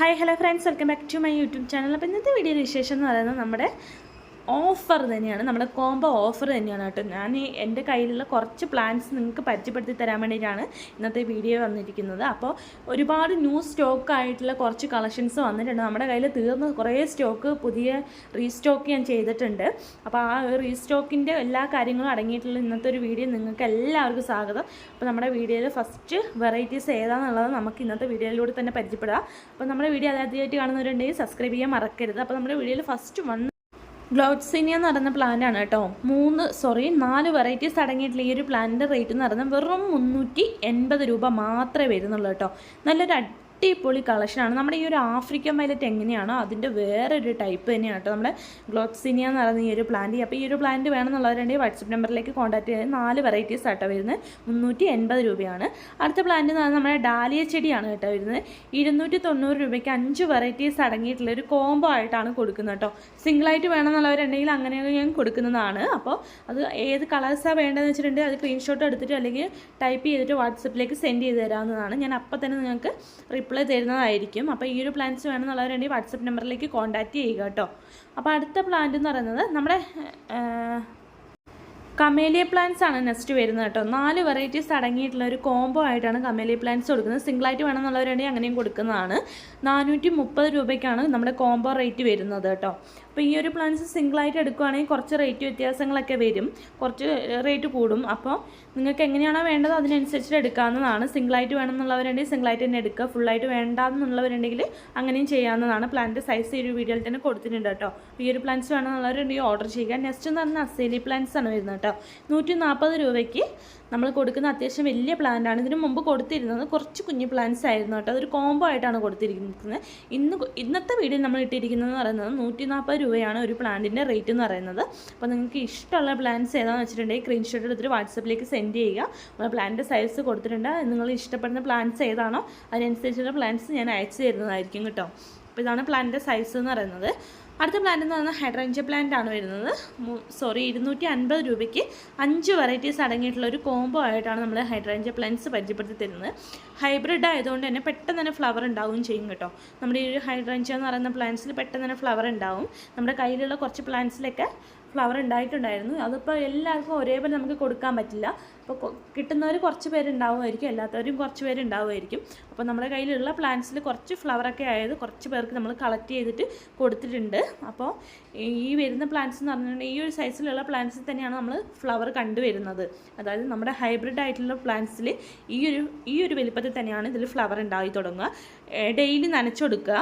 Hi hello friends welcome back to my YouTube channel അപ്പോൾ ഇന്നത്തെ വീഡിയോയുടെ വിശേഷം എന്ന് പറയുന്നത് നമ്മുടെ ഓഫർ തന്നെയാണ്. നമ്മുടെ കോംബോ ഓഫർ തന്നെയാണ് കേട്ടോ. ഞാൻ എന്റെ കയ്യിലുള്ള കുറച്ച് പ്ലാൻസ് നിങ്ങൾക്ക് പരിചയപ്പെടുത്തി തരാൻ വേണ്ടിയിട്ടാണ് ഇന്നത്തെ വീഡിയോ വന്നിരിക്കുന്നത്. അപ്പോൾ ഒരുപാട് ന്യൂ സ്റ്റോക്ക് ആയിട്ടുള്ള കുറച്ച് കളക്ഷൻസ് വന്നിട്ടുണ്ട്. നമ്മുടെ കയ്യിൽ തീർന്ന് കുറേ സ്റ്റോക്ക് പുതിയ റീസ്റ്റോക്ക് ഞാൻ ചെയ്തിട്ടുണ്ട്. അപ്പോൾ ആ റീസ്റ്റോക്കിന്റെ എല്ലാ കാര്യങ്ങളും അടങ്ങിയിട്ടുള്ള ഇന്നത്തെ ഒരു വീഡിയോ നിങ്ങൾക്ക് എല്ലാവർക്കും സ്വാഗതം. അപ്പോൾ നമ്മുടെ വീഡിയോയിൽ ഫസ്റ്റ് വെറൈറ്റീസ് ഏതാണെന്നുള്ളത് നമുക്ക് ഇന്നത്തെ വീഡിയോയിലൂടെ തന്നെ പരിചയപ്പെടാം. അപ്പോൾ നമ്മുടെ വീഡിയോ അതാദ്യമായിട്ട് കാണുന്നവരുണ്ടെങ്കിൽ സബ്സ്ക്രൈബ് ചെയ്യാൻ മറക്കരുത്. അപ്പോൾ നമ്മുടെ വീഡിയോയിൽ ഫസ്റ്റ് വൺ ഗ്ലോഡ്സിനിയ എന്ന് പറയുന്ന പ്ലാന്റാണ് കേട്ടോ. മൂന്ന് സോറി നാല് വെറൈറ്റീസ് അടങ്ങിയിട്ടുള്ള ഈ ഒരു പ്ലാന്റിന്റെ റേറ്റ് എന്ന് പറയുന്നത് വെറും മുന്നൂറ്റി എൺപത് രൂപ മാത്രമേ വരുന്നുള്ളൂ കേട്ടോ. നല്ലൊരു അടിപൊളി കളക്ഷനാണ് നമ്മുടെ ഈ ഒരു ആഫ്രിക്കൻ വയലറ്റ് എങ്ങനെയാണോ അതിന്റെ വേറൊരു ടൈപ്പ് തന്നെയാണ് കേട്ടോ. നമ്മുടെ ഗ്ലോക്സിനിയ എന്ന് പറയുന്ന ഈ ഒരു പ്ലാന്റ് അപ്പോൾ ഈ ഒരു പ്ലാന്റ് വേണമെന്നുള്ളവരുണ്ടെങ്കിൽ വാട്സപ്പ് നമ്പറിലേക്ക് കോൺടാക്ട് ചെയ്ത് നാല് വെറൈറ്റീസ് ആട്ടോ വരുന്നത്. മുന്നൂറ്റി എൺപത് രൂപയാണ്. അടുത്ത പ്ലാന്റ് എന്ന് പറയുന്നത് നമ്മുടെ ഡാലിയ ചെടിയാണ് കേട്ടോ വരുന്നത്. ഇരുന്നൂറ്റി തൊണ്ണൂറ് രൂപയ്ക്ക് അഞ്ച് വെറൈറ്റീസ് അടങ്ങിയിട്ടുള്ള ഒരു കോംബോ ആയിട്ടാണ് കൊടുക്കുന്നത് കേട്ടോ. സിംഗിളായിട്ട് വേണമെന്നുള്ളവരുണ്ടെങ്കിൽ അങ്ങനെയൊക്കെ ഞാൻ കൊടുക്കുന്നതാണ്. അപ്പോൾ അത് ഏത് കളേഴ്സാണ് വേണ്ടതെന്ന് വെച്ചിട്ടുണ്ടെങ്കിൽ അത് സ്ക്രീൻഷോട്ട് എടുത്തിട്ട് അല്ലെങ്കിൽ ടൈപ്പ് ചെയ്തിട്ട് വാട്സപ്പിലേക്ക് സെൻഡ് ചെയ്ത് തരാവുന്നതാണ്. ഞാൻ അപ്പം തന്നെ നിങ്ങൾക്ക് റിപ്ലൈ തരുന്നതായിരിക്കും. അപ്പോൾ ഈ ഒരു പ്ലാൻസ് വേണമെന്നുള്ളവരുണ്ടെങ്കിൽ വാട്സപ്പ് നമ്പറിലേക്ക് കോൺടാക്റ്റ് ചെയ്യുക കേട്ടോ. അപ്പോൾ അടുത്ത പ്ലാന്റ് എന്ന് പറയുന്നത് നമ്മുടെ കമേലിയ പ്ലാന്റ്സ് ആണ് നെക്സ്റ്റ് വരുന്നത് കേട്ടോ. നാല് വെറൈറ്റീസ് അടങ്ങിയിട്ടുള്ള ഒരു കോംബോ ആയിട്ടാണ് കമേലിയ പ്ലാന്റ്സ് കൊടുക്കുന്നത്. സിംഗിളായിട്ട് വേണമെന്നുള്ളവരുണ്ടെങ്കിൽ അങ്ങനെയും കൊടുക്കുന്നതാണ്. നാനൂറ്റി മുപ്പത് രൂപയ്ക്കാണ് നമ്മുടെ കോംബോ റേറ്റ് വരുന്നത് കേട്ടോ. അപ്പോൾ ഈ ഒരു പ്ലാന്റ്സ് സിംഗിളായിട്ട് എടുക്കുകയാണെങ്കിൽ കുറച്ച് റേറ്റ് വ്യത്യാസങ്ങളൊക്കെ വരും. കുറച്ച് റേറ്റ് കൂടും. അപ്പോൾ നിങ്ങൾക്ക് എങ്ങനെയാണോ വേണ്ടത് അതിനനുസരിച്ചിട്ട് എടുക്കാവുന്നതാണ്. സിംഗിളായിട്ട് വേണമെന്നുള്ളവരുണ്ടെങ്കിൽ സിംഗിളായിട്ട് തന്നെ എടുക്കുക. ഫുള്ളായിട്ട് വേണ്ടാന്നുള്ളവരുണ്ടെങ്കിൽ അങ്ങനെയും ചെയ്യാവുന്നതാണ്. പ്ലാന്റ് സൈസ് ഈ ഒരു വീഡിയോയിൽ തന്നെ കൊടുത്തിട്ടുണ്ട് കേട്ടോ. ഈ ഒരു പ്ലാന്റ്സ് വേണമെന്നുള്ളവരുണ്ടെങ്കിൽ ഓർഡർ ചെയ്യുക. നെക്സ്റ്റ് എന്ന് പറഞ്ഞാൽ അസേലി പ്ലാന്റ്സ് ആണ് വരുന്നത് കേട്ടോ. നൂറ്റി നാൽപ്പത് രൂപയ്ക്ക് നമ്മൾ കൊടുക്കുന്ന അത്യാവശ്യം വലിയ പ്ലാന്റാണ് ഇതിനു മുമ്പ് കൊടുത്തിരുന്നത് കുറച്ച് കുഞ്ഞു പ്ലാന്റ്സ് ആയിരുന്നു കേട്ടോ. അതൊരു കോംബോ ആയിട്ടാണ് കൊടുത്തിരിക്കുന്നത്. ഇന്ന് ഇന്നത്തെ വീഡിയോ നമ്മൾ ഇട്ടിരിക്കുന്നത് എന്ന് പറയുന്നത് നൂറ്റി നാൽപ്പത് രൂപയാണ് ഒരു പ്ലാന്റിന്റെ റേറ്റ് എന്ന് പറയുന്നത്. അപ്പോൾ നിങ്ങൾക്ക് ഇഷ്ടമുള്ള പ്ലാന്റ്സ് ഏതാണെന്ന് വെച്ചിട്ടുണ്ടെങ്കിൽ സ്ക്രീൻഷോട്ട് എടുത്തിട്ട് വാട്സപ്പിലേക്ക് സെൻഡ് ചെയ്യുക. നമ്മൾ പ്ലാന്റിന്റെ സൈസ് കൊടുത്തിട്ടുണ്ട്. നിങ്ങൾ ഇഷ്ടപ്പെടുന്ന പ്ലാന്റ്സ് ഏതാണോ അതിനനുസരിച്ചുള്ള പ്ലാന്റ്സ് ഞാൻ അയച്ചു തരുന്നതായിരിക്കും കേട്ടോ. അപ്പോൾ ഇതാണ് പ്ലാന്റിന്റെ സൈസ് എന്ന് പറയുന്നത്. അടുത്ത പ്ലാന്റ് എന്ന് പറഞ്ഞാൽ ഹൈഡ്രഞ്ച പ്ലാന്റ് ആണ് വരുന്നത്. സോറി ഇരുന്നൂറ്റി അൻപത് രൂപയ്ക്ക് അഞ്ച് വെറൈറ്റീസ് അടങ്ങിയിട്ടുള്ള ഒരു കോംബോ ആയിട്ടാണ് നമ്മൾ ഹൈഡ്രഞ്ച പ്ലാന്റ്സ് പരിചയപ്പെടുത്തി തരുന്നത്. ഹൈബ്രിഡ് ആയതുകൊണ്ട് തന്നെ പെട്ടെന്ന് തന്നെ ഫ്ലവർ ഉണ്ടാവുകയും ചെയ്യും കേട്ടോ. നമ്മുടെ ഈ ഒരു ഹൈഡ്രഞ്ച എന്ന് പറയുന്ന പ്ലാന്റ്സിൽ പെട്ടെന്ന് തന്നെ ഫ്ലവർ ഉണ്ടാവും. നമ്മുടെ കയ്യിലുള്ള കുറച്ച് പ്ലാന്റ്സിലൊക്കെ ഫ്ലവർ ഉണ്ടായിട്ടുണ്ടായിരുന്നു. അതിപ്പോൾ എല്ലാവർക്കും ഒരേപോലെ നമുക്ക് കൊടുക്കാൻ പറ്റില്ല. അപ്പോൾ കിട്ടുന്നവർ കുറച്ച് പേരുണ്ടാവുമായിരിക്കും. അല്ലാത്തവരും കുറച്ച് പേരുണ്ടാവുമായിരിക്കും. അപ്പോൾ നമ്മുടെ കയ്യിലുള്ള പ്ലാന്റ്സിൽ കുറച്ച് ഫ്ലവറൊക്കെ ആയത് കുറച്ച് പേർക്ക് നമ്മൾ കളക്ട് ചെയ്തിട്ട് കൊടുത്തിട്ടുണ്ട്. അപ്പോൾ ഈ വരുന്ന പ്ലാന്റ്സ് എന്ന് പറഞ്ഞിട്ടുണ്ടെങ്കിൽ ഈ ഒരു സൈസിലുള്ള പ്ലാന്റ്സിൽ തന്നെയാണ് നമ്മൾ ഫ്ലവർ കണ്ടുവരുന്നത്. അതായത് നമ്മുടെ ഹൈബ്രിഡ് ആയിട്ടുള്ള പ്ലാന്റ്സിൽ ഈ ഒരു ഈ ഒരു വലിപ്പത്തിൽ തന്നെയാണ് ഇതിൽ ഫ്ലവർ ഉണ്ടായി തുടങ്ങുക. ഡെയിലി നനച്ചൊടുക്കുക.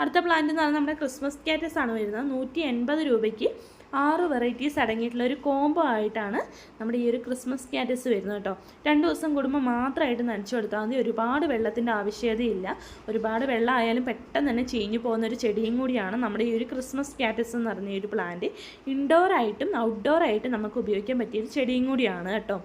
അടുത്ത പ്ലാന്റ് എന്ന് പറഞ്ഞാൽ നമ്മുടെ ക്രിസ്മസ് കാറ്റസ് ആണ് വരുന്നത്. നൂറ്റി എൺപത് രൂപയ്ക്ക് ആറ് വെറൈറ്റീസ് അടങ്ങിയിട്ടുള്ള ഒരു കോംബോ ആയിട്ടാണ് നമ്മുടെ ഈ ഒരു ക്രിസ്മസ് കാറ്റസ് വരുന്നത് കേട്ടോ. രണ്ട് ദിവസം കൂടുമ്പോൾ മാത്രമായിട്ട് നനച്ചു കൊടുത്താൽ മതി. ഒരുപാട് വെള്ളത്തിന്റെ ആവശ്യകതയില്ല. ഒരുപാട് വെള്ളം ആയാലും പെട്ടെന്ന് തന്നെ ചീഞ്ഞു പോകുന്ന ഒരു ചെടിയും കൂടിയാണ് നമ്മുടെ ഈ ഒരു ക്രിസ്മസ് കാറ്റസ് എന്ന് പറഞ്ഞ ഈ ഒരു പ്ലാന്റ് ഇൻഡോർ ആയിട്ടും ഔട്ട്ഡോർ നമുക്ക് ഉപയോഗിക്കാൻ പറ്റിയ ഒരു ചെടിയും കൂടിയാണ് കേട്ടോ.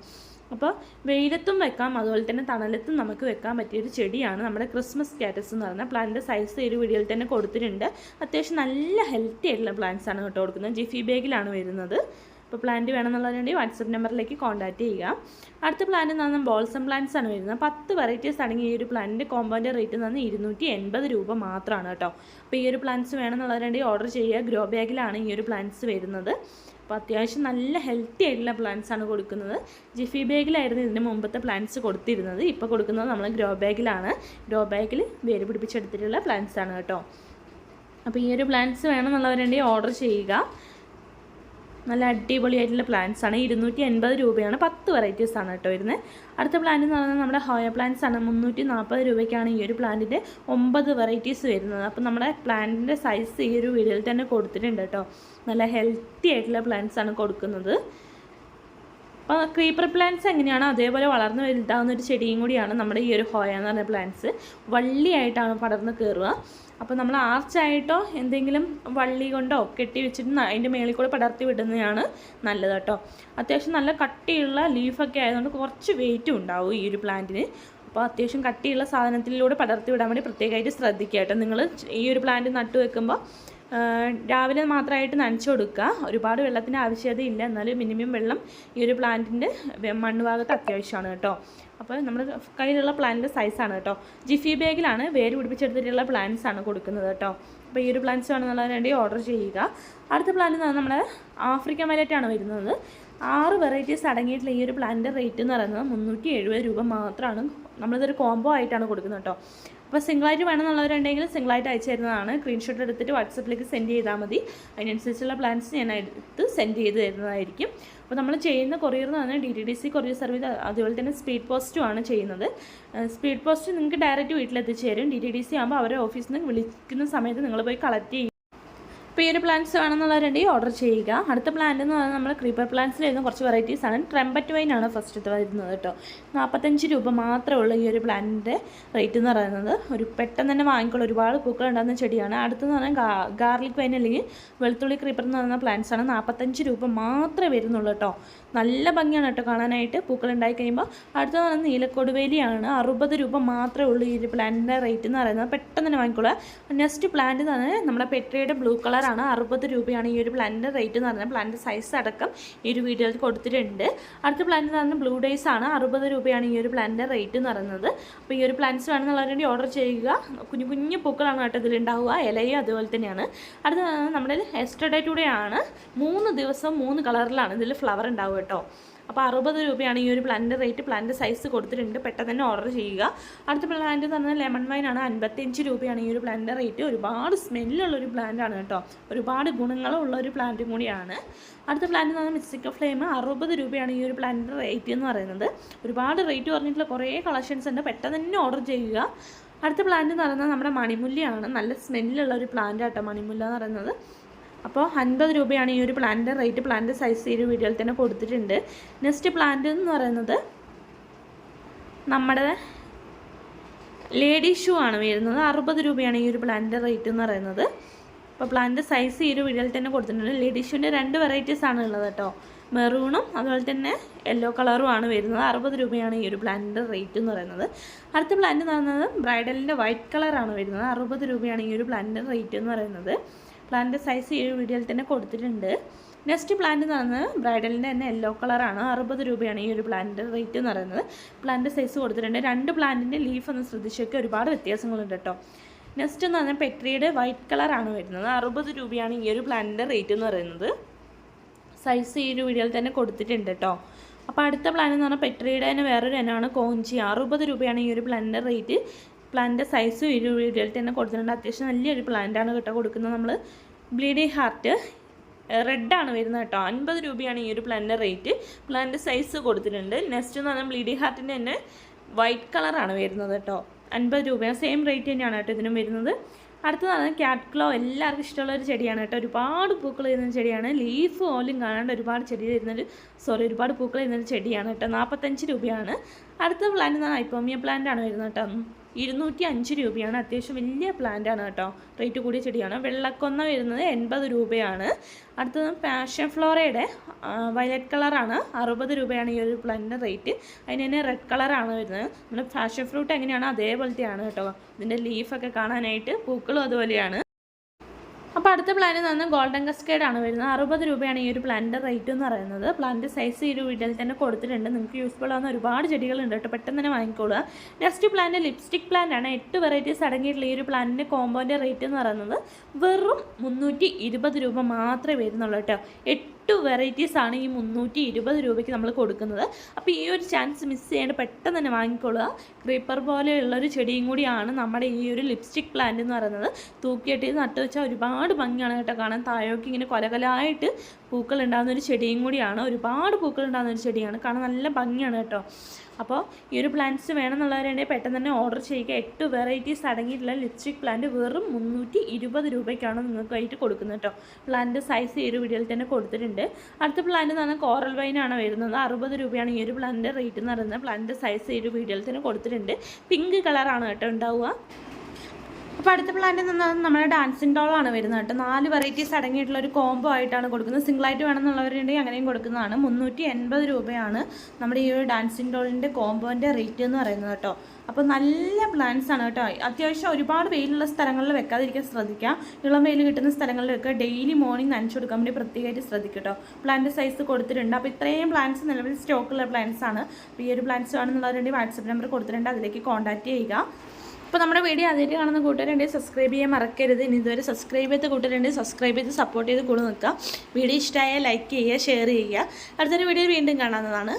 അപ്പോൾ വെയിലത്തും വെക്കാം അതുപോലെ തന്നെ തണലത്തും നമുക്ക് വെക്കാൻ പറ്റിയൊരു ചെടിയാണ് നമ്മുടെ ക്രിസ്മസ് കാറ്റസ് എന്ന് പറയുന്നത്. പ്ലാന്റിന്റെ സൈസ് ഒരു വീഡിയോയിൽ തന്നെ കൊടുത്തിട്ടുണ്ട്. അത്യാവശ്യം നല്ല ഹെൽത്തി ആയിട്ടുള്ള പ്ലാന്റ്സ് ആണ് കേട്ടോ കൊടുക്കുന്നത്. ജിഫി ബാഗിലാണ് വരുന്നത്. അപ്പോൾ പ്ലാന്റ് വേണമെന്നുള്ളതിനുവേണ്ടി വാട്സപ്പ് നമ്പറിലേക്ക് കോൺടാക്ട് ചെയ്യുക. അടുത്ത പ്ലാന്റ് എന്ന് പറഞ്ഞാൽ ബോൾസം പ്ലാന്റ്സ് ആണ് വരുന്നത്. പത്ത് വെറൈറ്റീസ് അടങ്ങിയ ഈ ഒരു പ്ലാന്റിന്റെ കോമ്പൗണ്ട് റേറ്റ് എന്ന് പറഞ്ഞാൽ ഇരുന്നൂറ്റി എൺപത് രൂപ മാത്രമാണ് കേട്ടോ. അപ്പോൾ ഈ ഒരു പ്ലാന്റ്സ് വേണമെന്നുള്ളതിനുവേണ്ടി ഓർഡർ ചെയ്യുക. ഗ്രോ ബാഗിലാണ് ഈ ഒരു പ്ലാന്റ്സ് വരുന്നത്. അപ്പോൾ അത്യാവശ്യം നല്ല ഹെൽത്തി ആയിട്ടുള്ള പ്ലാന്റ്സ് ആണ് കൊടുക്കുന്നത്. ജിഫി ബാഗിലായിരുന്നു ഇതിന് മുമ്പത്തെ പ്ലാന്റ്സ് കൊടുത്തിരുന്നത്. ഇപ്പോൾ കൊടുക്കുന്നത് നമ്മൾ ഗ്രോ ബാഗിലാണ് ഗ്രോ ബാഗിൽ വേര് പിടിപ്പിച്ചെടുത്തിട്ടുള്ള പ്ലാന്റ്സ് ആണ് കേട്ടോ. അപ്പോൾ ഈ ഒരു പ്ലാന്റ്സ് വേണമെന്നുള്ളവരുണ്ടെങ്കിൽ ഓർഡർ ചെയ്യുക. നല്ല അടിപൊളിയായിട്ടുള്ള പ്ലാന്റ്സ് ആണ്. ഇരുന്നൂറ്റി എൺപത് രൂപയാണ്. പത്ത് വെറൈറ്റീസ് ആണ് കേട്ടോ വരുന്നത്. അടുത്ത പ്ലാന്റ് എന്ന് പറയുന്നത് നമ്മുടെ ഹോയ പ്ലാന്റ്സ് ആണ്. മുന്നൂറ്റി നാൽപ്പത് രൂപയ്ക്കാണ് ഈ ഒരു പ്ലാന്റിന്റെ ഒമ്പത് വെറൈറ്റീസ് വരുന്നത്. അപ്പോൾ നമ്മുടെ പ്ലാന്റിന്റെ സൈസ് ഈ ഒരു വീഡിയോയിൽ തന്നെ കൊടുത്തിട്ടുണ്ട് കേട്ടോ. നല്ല ഹെൽത്തി ആയിട്ടുള്ള പ്ലാന്റ്സ് ആണ് കൊടുക്കുന്നത്. അപ്പോൾ ക്രീപ്പർ പ്ലാന്റ്സ് എങ്ങനെയാണ് അതേപോലെ വളർന്ന് വലുതാവുന്ന ഒരു ചെടിയും കൂടിയാണ് നമ്മുടെ ഈ ഒരു ഹോയ എന്ന് പറഞ്ഞ പ്ലാന്റ്സ് വള്ളിയായിട്ടാണ് പടർന്ന് കയറുക അപ്പോൾ നമ്മൾ ആർച്ചായിട്ടോ എന്തെങ്കിലും വള്ളി കൊണ്ടോ കെട്ടി വെച്ചിട്ട് അതിന്റെ മേളിൽ കൂടെ പടർത്തി വിടുന്നതാണ് നല്ലത് കേട്ടോ. അത്യാവശ്യം നല്ല കട്ടിയുള്ള ലീഫൊക്കെ ആയതുകൊണ്ട് കുറച്ച് വെയിറ്റും ഉണ്ടാവും ഈ ഒരു പ്ലാന്റിന് അപ്പോൾ അത്യാവശ്യം കട്ടിയുള്ള സാധനത്തിലൂടെ പടർത്തി വിടാൻ വേണ്ടി പ്രത്യേകമായിട്ട് ശ്രദ്ധിക്കുക കേട്ടോ. നിങ്ങൾ ഈ ഒരു പ്ലാന്റ് നട്ടു വെക്കുമ്പോൾ രാവിലെ മാത്രമായിട്ട് നനച്ചു കൊടുക്കുക. ഒരുപാട് വെള്ളത്തിന്റെ ആവശ്യകതയില്ല. എന്നാലും മിനിമം വെള്ളം ഈ ഒരു പ്ലാന്റിന്റെ മണ്ണ് ഭാഗത്ത് അത്യാവശ്യമാണ് കേട്ടോ. അപ്പോൾ നമ്മൾ കയ്യിലുള്ള പ്ലാന്റിന്റെ സൈസാണ് കേട്ടോ. ജിഫി ബാഗിലാണ് വേര് പിടിപ്പിച്ചെടുത്തിട്ടുള്ള പ്ലാന്റ്സ് ആണ് കൊടുക്കുന്നത് കേട്ടോ. അപ്പോൾ ഈ ഒരു പ്ലാന്റ്സ് വേണമെന്നുള്ളത് വേണ്ടി ഓർഡർ ചെയ്യുക. അടുത്ത പ്ലാന്റ് നമ്മുടെ ആഫ്രിക്കൻ വയലറ്റാണ് വരുന്നത്. ആറ് വെറൈറ്റീസ് അടങ്ങിയിട്ടുള്ള ഈ ഒരു പ്ലാന്റിന്റെ റേറ്റ് എന്ന് പറയുന്നത് മുന്നൂറ്റി എഴുപത് രൂപ മാത്രമാണ്. നമ്മളിതൊരു കോംബോ ആയിട്ടാണ് കൊടുക്കുന്നത് കേട്ടോ. അപ്പോൾ സിംഗിളായിട്ട് വേണമെന്നുള്ളവരുണ്ടെങ്കിൽ സിംഗിളായിട്ട് അയച്ചു തരുന്നതാണ്. സ്ക്രീൻഷോട്ട് എടുത്തിട്ട് വാട്സപ്പിലേക്ക് സെൻഡ് ചെയ്താൽ മതി. അതിനനുസരിച്ചുള്ള പ്ലാൻസ് ഞാൻ എടുത്ത് സെൻഡ് ചെയ്ത് തരുന്നതായിരിക്കും. അപ്പോൾ നമ്മൾ ചെയ്യുന്ന കൊറിയർ എന്ന് പറഞ്ഞാൽ D T D C courier service അതുപോലെ തന്നെ സ്പീഡ് പോസ്റ്റും ആണ് ചെയ്യുന്നത്. സ്പീഡ് പോസ്റ്റ് നിങ്ങൾക്ക് ഡയറക്റ്റ് വീട്ടിലെത്തിച്ചു തരും. ഡി ടി ഡി സി ആകുമ്പോൾ അവരെ ഓഫീസിൽ നിന്ന് വിളിക്കുന്ന സമയത്ത് നിങ്ങൾ പോയി കളക്ട് ചെയ്യും. അപ്പോൾ ഈ ഒരു പ്ലാന്റ്സ് വേണമെന്നുള്ളവരുണ്ടെങ്കിൽ ഓർഡർ ചെയ്യുക. അടുത്ത പ്ലാന്റ് എന്ന് പറഞ്ഞാൽ നമ്മൾ ക്രീപ്പർ പ്ലാന്റ്സിൽ വരുന്ന കുറച്ച് വെറൈറ്റീസ് ആണ്. ട്രെമ്പറ്റ് വൈൻ ആണ് ഫസ്റ്റ് വരുന്നത് കേട്ടോ. നാൽപ്പത്തഞ്ച് രൂപ മാത്രമേ ഉള്ളൂ ഈ ഒരു പ്ലാന്റിന്റെ റേറ്റ് എന്ന് പറയുന്നത്. ഒരു പെട്ടെന്ന് തന്നെ വാങ്ങിക്കുള്ള ഒരുപാട് പൂക്കൾ ഉണ്ടാകുന്ന ചെടിയാണ്. അടുത്തെന്ന് പറഞ്ഞാൽ ഗാർലിക് വൈൻ അല്ലെങ്കിൽ വെളുത്തുള്ളി ക്രീപ്പർ എന്ന് പറയുന്ന പ്ലാന്റ്സ് ആണ്. നാൽപ്പത്തഞ്ച് രൂപ മാത്രമേ വരുന്നുള്ളൂ കേട്ടോ. നല്ല ഭംഗിയാണ് കേട്ടോ കാണാനായിട്ട് പൂക്കൾ ഉണ്ടായി കഴിയുമ്പോൾ. അടുത്തെന്ന് പറഞ്ഞാൽ നീലക്കൊടുവേലിയാണ്. അറുപത് രൂപ മാത്രമേ ഉള്ളൂ ഈ ഒരു പ്ലാന്റിന്റെ റേറ്റ് എന്ന് പറയുന്നത്. പെട്ടെന്ന് തന്നെ വാങ്ങിക്കുള്ളൂ നെക്സ്റ്റ് പ്ലാന്റ് എന്ന് പറഞ്ഞാൽ നമ്മുടെ പെട്രിയുടെ ബ്ലൂ കളറാണ് അറുപത് രൂപയാണ് ഈ ഒരു പ്ലാന്റിന്റെ റേറ്റ് എന്ന് പറഞ്ഞാൽ പ്ലാന്റ് സൈസ് അടക്കം ഈ ഒരു വീഡിയോയിൽ കൊടുത്തിട്ടുണ്ട്. അടുത്ത പ്ലാന്റ് എന്ന് പറഞ്ഞാൽ ബ്ലൂ ഡേയ്സ് ആണ്. അറുപത് രൂപയാണ് ഈ ഒരു പ്ലാന്റിന്റെ റേറ്റ് എന്ന് പറയുന്നത്. അപ്പോൾ ഈ ഒരു പ്ലാന്റ്സ് വേണമെന്നുള്ളവരുടെ ഓർഡർ ചെയ്യുക. കുഞ്ഞു കുഞ്ഞു പൂക്കളാണ് കേട്ടോ ഇതിലുണ്ടാവുക ഇലയും അതുപോലെ തന്നെയാണ്. അടുത്ത നമ്മുടെ എസ്റ്റർഡേ ടുഡേ ആണ്. മൂന്ന് ദിവസം മൂന്ന് കളറിലാണ് ഇതിൽ ഫ്ലവർ ഉണ്ടാവുക കേട്ടോ. അപ്പോൾ അറുപത് രൂപയാണ് ഈ ഒരു പ്ലാന്റിന്റെ റേറ്റ് പ്ലാന്റ് സൈസ് കൊടുത്തിട്ടുണ്ട്. പെട്ടെന്ന് തന്നെ ഓർഡർ ചെയ്യുക. അടുത്ത പ്ലാന്റ് എന്ന് പറഞ്ഞാൽ ലെമൺ വൈൻ ആണ്. അൻപത്തഞ്ച് രൂപയാണ് ഈ ഒരു പ്ലാന്റിന്റെ റേറ്റ് ഒരുപാട് സ്മെല്ലുള്ള ഒരു പ്ലാന്റ് ആണ് കേട്ടോ. ഒരുപാട് ഗുണങ്ങളുള്ള ഒരു പ്ലാന്റും കൂടിയാണ്. അടുത്ത പ്ലാന്റ് എന്ന് പറഞ്ഞാൽ മിസ്റ്റിക്ക ഫ്ലെയിം അറുപത് രൂപയാണ് ഈ ഒരു പ്ലാന്റിന്റെ റേറ്റ് എന്ന് പറയുന്നത്. ഒരുപാട് റേറ്റ് പറഞ്ഞിട്ടുള്ള കുറേ കളക്ഷൻസ് ഉണ്ട്. പെട്ടെന്ന് തന്നെ ഓർഡർ ചെയ്യുക. അടുത്ത പ്ലാന്റ് എന്ന് പറയുന്നത് നമ്മുടെ മണിമുല്ലയാണ്. നല്ല സ്മെല്ലുള്ള ഒരു പ്ലാന്റ് ആട്ടോ മണിമുല്ല എന്ന് പറയുന്നത്. അപ്പോൾ അൻപത് രൂപയാണ് ഈ ഒരു പ്ലാന്റിന്റെ റേറ്റ് പ്ലാന്റ് സൈസ് ഈ ഒരു വീഡിയോയിൽ തന്നെ കൊടുത്തിട്ടുണ്ട്. നെക്സ്റ്റ് പ്ലാന്റ് എന്ന് പറയുന്നത് നമ്മുടെ ലേഡി ഷൂ ആണ് വരുന്നത്. അറുപത് രൂപയാണ് ഈ ഒരു പ്ലാന്റിന്റെ റേറ്റ് എന്ന് പറയുന്നത്. അപ്പോൾ പ്ലാന്റ് സൈസ് ഈ ഒരു വീഡിയോയിൽ തന്നെ കൊടുത്തിട്ടുണ്ട്. ലേഡി ഷൂവിന്റെ രണ്ട് വെറൈറ്റീസ് ആണ് ഉള്ളത് കേട്ടോ മെറൂണും അതുപോലെ തന്നെ യെല്ലോ കളറും ആണ് വരുന്നത്. അറുപത് രൂപയാണ് ഈ ഒരു പ്ലാന്റിന്റെ റേറ്റ് എന്ന് പറയുന്നത്. അടുത്ത പ്ലാന്റ് എന്ന് പറയുന്നത് ബ്രൈഡലിന്റെ വൈറ്റ് കളറാണ് വരുന്നത്. അറുപത് രൂപയാണ് ഈ ഒരു പ്ലാന്റിന്റെ റേറ്റ് എന്ന് പറയുന്നത്. പ്ലാന്റ് സൈസ് ഈ വീഡിയോയിൽ തന്നെ കൊടുത്തിട്ടുണ്ട്. നെക്സ്റ്റ് പ്ലാന്റ് എന്ന് പറയുന്നത് ബ്രൈഡലിന്റെ തന്നെ യെല്ലോ കളറാണ് അറുപത് രൂപയാണ് ഈ ഒരു പ്ലാന്റിന്റെ റേറ്റ് എന്ന് പറയുന്നത്. പ്ലാന്റ് സൈസ് കൊടുത്തിട്ടുണ്ട്. രണ്ട് പ്ലാന്റിന്റെ ലീഫ് ഒന്ന് ശ്രദ്ധിച്ചൊക്കെ. ഒരുപാട് വ്യത്യാസങ്ങളുണ്ട് കേട്ടോ നെക്സ്റ്റ് എന്ന് പറഞ്ഞാൽ പെട്രിയുടെ വൈറ്റ് കളറാണ് വരുന്നത്. അറുപത് രൂപയാണ് ഈ ഒരു പ്ലാന്റിന്റെ റേറ്റ് എന്ന് പറയുന്നത്. സൈസ് ഈ ഒരു വീഡിയോയിൽ തന്നെ കൊടുത്തിട്ടുണ്ട് കേട്ടോ അപ്പോൾ അടുത്ത പ്ലാൻ എന്ന് പറഞ്ഞാൽ പെട്രിയുടെ തന്നെ വേറൊരു ഇനമാണ് കോഞ്ചി. അറുപത് രൂപയാണ് ഈ ഒരു പ്ലാനിന്റെ റേറ്റ് പ്ലാനിന്റെ സൈസും ഒരു വീഡിയോയിൽ തന്നെ കൊടുത്തിട്ടുണ്ട്. അത്യാവശ്യം നല്ലൊരു പ്ലാന്റാണ് കേട്ടോ കൊടുക്കുന്നത് നമ്മൾ ബ്ലീഡിങ് ഹാർട്ട് റെഡാണ് വരുന്നത് കേട്ടോ. അൻപത് രൂപയാണ് ഈ ഒരു പ്ലാന്റിന്റെ റേറ്റ് പ്ലാന്റിന്റെ സൈസ് കൊടുത്തിട്ടുണ്ട്. നെക്സ്റ്റ് എന്ന് പറഞ്ഞാൽ ബ്ലീഡിങ് ഹാർട്ടിന്റെ തന്നെ വൈറ്റ് കളറാണ് വരുന്നത് കേട്ടോ. അൻപത് രൂപയാണ്. സെയിം റേറ്റ് തന്നെയാണ് കേട്ടോ ഇതിനും വരുന്നത്. അടുത്തതാണ് ക്യാറ്റ് ക്ലോ എല്ലാവർക്കും ഇഷ്ടമുള്ള ഒരു ചെടിയാണ് കേട്ടോ. ഒരുപാട് പൂക്കൾ വരുന്ന ചെടിയാണ്. ലീഫ് പോലും കാണാണ്ട് ഒരുപാട് ചെടി വരുന്നൊരു സോറി ഒരുപാട് പൂക്കൾ വരുന്നൊരു ചെടിയാണ് കേട്ടോ. നാൽപ്പത്തഞ്ച് രൂപയാണ്. അടുത്ത പ്ലാന്റ് എന്ന് പറഞ്ഞാൽ ഐപ്പോമിയ പ്ലാന്റ് ആണ് വരുന്നത് കേട്ടോ. ഇരുന്നൂറ്റി അഞ്ച് രൂപയാണ്. അത്യാവശ്യം വലിയ പ്ലാന്റ് ആണ് കേട്ടോ. റേറ്റ് കൂടിയ ചെടിയാണ്. വെള്ളക്കൊന്ന വരുന്നത് എൺപത് രൂപയാണ്. അടുത്തത് പാഷൻ ഫ്ലോറയുടെ വയലറ്റ് കളറാണ് അറുപത് രൂപയാണ് ഈ ഒരു പ്ലാന്റിന്റെ റേറ്റ് അതിന് തന്നെ റെഡ് കളറാണ് വരുന്നത്. നമ്മുടെ പാഷൻ ഫ്രൂട്ട് എങ്ങനെയാണോ അതേപോലത്തെയാണ് കേട്ടോ. ഇതിന്റെ ലീഫൊക്കെ കാണാനായിട്ട് പൂക്കളും അതുപോലെയാണ്. അപ്പോൾ അടുത്ത എന്ന് പറഞ്ഞാൽ ഗോൾഡൻ കസ്കേഡ് ആണ് വരുന്നത്. അറുപത് രൂപയാണ് ഈ ഒരു പ്ലാന്റിന്റെ റേറ്റ് എന്ന് പറയുന്നത്. പ്ലാന്റ് സൈസ് ഈ ഒരു വീട്ടിൽ തന്നെ കൊടുത്തിട്ടുണ്ട്. നിങ്ങൾക്ക് യൂസ്ഫുൾ ആവുന്ന ഒരുപാട് ചെടികളുണ്ട് കേട്ടോ. പെട്ടെന്ന് തന്നെ വാങ്ങിക്കോളുക. നെക്സ്റ്റ് പ്ലാന്റ് ലിപ്സ്റ്റിക് പ്ലാന്റ് ആണ്. എട്ട് വെറൈറ്റീസ് അടങ്ങിയിട്ടുള്ള ഈ ഒരു പ്ലാന്റിന്റെ കോമ്പോന്റെ റേറ്റ് എന്ന് പറയുന്നത് വെറും മുന്നൂറ്റി രൂപ മാത്രമേ വരുന്നുള്ളൂ കേട്ടോ. എട്ട് വെറൈറ്റീസ് ആണ് ഈ മുന്നൂറ്റി ഇരുപത് രൂപയ്ക്ക് നമ്മൾ കൊടുക്കുന്നത്. അപ്പോൾ ഈ ഒരു ചാൻസ് മിസ് ചെയ്യാണ്ട് പെട്ടെന്ന് തന്നെ വാങ്ങിക്കൊള്ളുക ക്രീപ്പർ പോലെയുള്ള ഒരു ചെടിയും കൂടിയാണ് നമ്മുടെ ഈ ഒരു ലിപ്സ്റ്റിക് പ്ലാന്റ് എന്ന് പറയുന്നത്. തൂക്കിയിട്ട് നട്ടു വെച്ചാൽ ഒരുപാട് ഭംഗിയാണ് കേട്ടോ കാണാൻ. താഴേക്ക് ഇങ്ങനെ കൊലകൊലായിട്ട് പൂക്കൾ ഉണ്ടാകുന്ന ഒരു ചെടിയും കൂടിയാണ്. ഒരുപാട് പൂക്കൾ ഉണ്ടാകുന്ന ഒരു ചെടിയാണ്. കാണാൻ നല്ല ഭംഗിയാണ് കേട്ടോ. അപ്പോൾ ഈ ഒരു പ്ലാന്റ്സ് വേണമെന്നുള്ളവരുണ്ടെങ്കിൽ പെട്ടെന്ന് തന്നെ ഓർഡർ ചെയ്യുക. എട്ട് വെറൈറ്റീസ് അടങ്ങിയിട്ടുള്ള ലിപ്സ്റ്റിക് പ്ലാന്റ് വെറും മുന്നൂറ്റി ഇരുപത് രൂപയ്ക്കാണ് നിങ്ങൾക്കായിട്ട് കൊടുക്കുന്നത് കേട്ടോ. പ്ലാന്റ് സൈസ് ഈ ഒരു വീഡിയോയിൽ തന്നെ കൊടുത്തിട്ടുണ്ട്. അടുത്ത പ്ലാന്റ് എന്ന് പറഞ്ഞാൽ കോറൽ വൈനാണ് വരുന്നത്. അറുപത് രൂപയാണ് ഈ ഒരു പ്ലാന്റിന്റെ റേറ്റ് എന്ന് പറയുന്നത്. പ്ലാന്റ് സൈസ് ഈ ഒരു വീഡിയോയിൽ തന്നെ കൊടുത്തിട്ടുണ്ട്. പിങ്ക് കളറാണ് കേട്ടോ ഉണ്ടാവുക. അപ്പോൾ അടുത്ത പ്ലാന്റ് നിന്ന് നമ്മുടെ ഡാൻസിങ് ഡോളാണ് വരുന്നത് കേട്ടോ. നാല് വെറൈറ്റീസ് അടങ്ങിയിട്ടുള്ള ഒരു കോംബോ ആയിട്ടാണ് കൊടുക്കുന്നത്. സിംഗിളായിട്ട് വേണമെന്നുള്ളവരുണ്ടെങ്കിൽ അങ്ങനെയും കൊടുക്കുന്നതാണ്. മുന്നൂറ്റി എൺപത് രൂപയാണ് നമ്മുടെ ഈ ഒരു ഡാൻസിങ് ഡോളിന്റെ കോംബോന്റെ റേറ്റ് എന്ന് പറയുന്നത് കേട്ടോ. അപ്പോൾ നല്ല പ്ലാന്റ്സ് ആണ് കേട്ടോ. അത്യാവശ്യം ഒരുപാട് വെയിലുള്ള സ്ഥലങ്ങളിൽ വെക്കാതിരിക്കാൻ ശ്രദ്ധിക്കുക ഇളം വെയിൽ കിട്ടുന്ന സ്ഥലങ്ങളിൽ വെക്കുക. ഡെയിലി മോർണിംഗ് നനച്ചു കൊടുക്കാൻ വേണ്ടി പ്രത്യേകമായിട്ട് ശ്രദ്ധിക്കുക കേട്ടോ. പ്ലാന്റ് സൈസ് കൊടുത്തിട്ടുണ്ട്. അപ്പോൾ ഇത്രയും പ്ലാന്റ്സ് നിലവിൽ സ്റ്റോക്കുള്ള പ്ലാന്റ്സ് ആണ്. അപ്പോൾ ഈ ഒരു പ്ലാന്റ്സ് വേണമെന്നുള്ളവരുണ്ടെങ്കിൽ വാട്സപ്പ് നമ്പർ കൊടുത്തിട്ടുണ്ട്. അതിലേക്ക് കോൺടാക്ട് ചെയ്യുക. അപ്പോൾ നമ്മുടെ വീഡിയോ ആദ്യമായിട്ട് കാണുന്ന കൂട്ടുകാരുണ്ടെങ്കിൽ സബ്സ്ക്രൈബ് ചെയ്യാൻ മറക്കരുത്. ഇനി ഇതുവരെ സബ്സ്ക്രൈബ് ചെയ്ത കൂട്ടുകാരുണ്ടെങ്കിൽ സബ്സ്ക്രൈബ് ചെയ്ത് സപ്പോർട്ട് ചെയ്ത് കൂടെ നിൽക്കുക. വീഡിയോ ഇഷ്ടമായാൽ ലൈക്ക് ചെയ്യുക ഷെയർ ചെയ്യുക. അടുത്തൊരു വീഡിയോ വീണ്ടും കാണാവുന്നതാണ്.